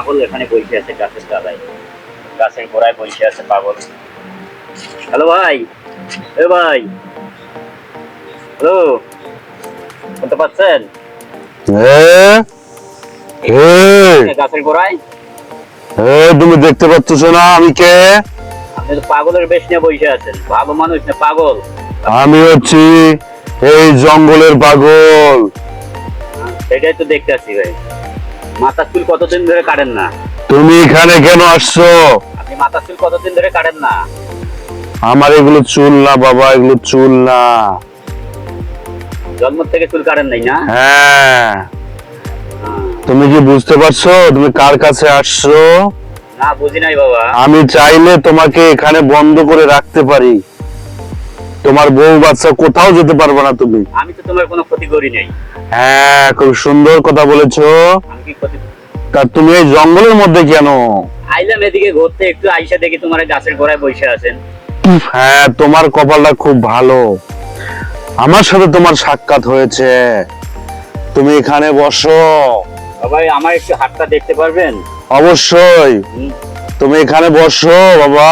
পাগল এখানে বসে আছে গাছের তলায়। গাছের গোড়ায় বসে আছে পাগল। হ্যালো ভাই এ ভাই। হ্যালো শুনতে পাচ্ছেন? গাছের গোড়ায়? তুমি দেখতে পাচ্ছ না আমি কে? আপনি তো পাগলের বেশ নিয়ে বসে আছেন ভালো মানুষ না পাগল। আমি হচ্ছি এই জঙ্গলের পাগল। সেটাই তো দেখতে আসছি ভাই। চুল কতদিন ধরে কাটেন না? তুমি এখানে কেন আসছো? আপনি মাথা চুল কতদিন ধরে কাটেন না? আমার এগুলো চুল না বাবা এগুলো চুল না। জন্ম থেকে চুল কাটেন নাই না? হ্যাঁ। হ্যাঁ। তুমি কি বুঝতে পারছ? তুমি কার কাছে আসছো? না বুঝি নাই বাবা। আমি চাইলে তোমাকে এখানে বন্ধ করে রাখতে পারি। তোমার বউ বাচ্চা কোথাও যেতে পারবে না তুমি। আমি তো তোমার কোনো ক্ষতি করি নাই। হ্যাঁ খুব সুন্দর কথা বলেছ। আমি কি ক্ষতি তা তুমি এই জঙ্গলের মধ্যে কেন? আইলাম এদিকে ঘুরতে একটু আইসা দেখি তোমার গাছের গোড়ায় বসে আছেন। হ্যাঁ তোমার কপালটা খুব ভালো। আমার সাথে তোমার সাক্ষাৎ হয়েছে। তুমি এখানে বসো। বাবা আমার একটু হাতটা দেখতে পারবেন? অবশ্যই। তুমি এখানে বসো বাবা।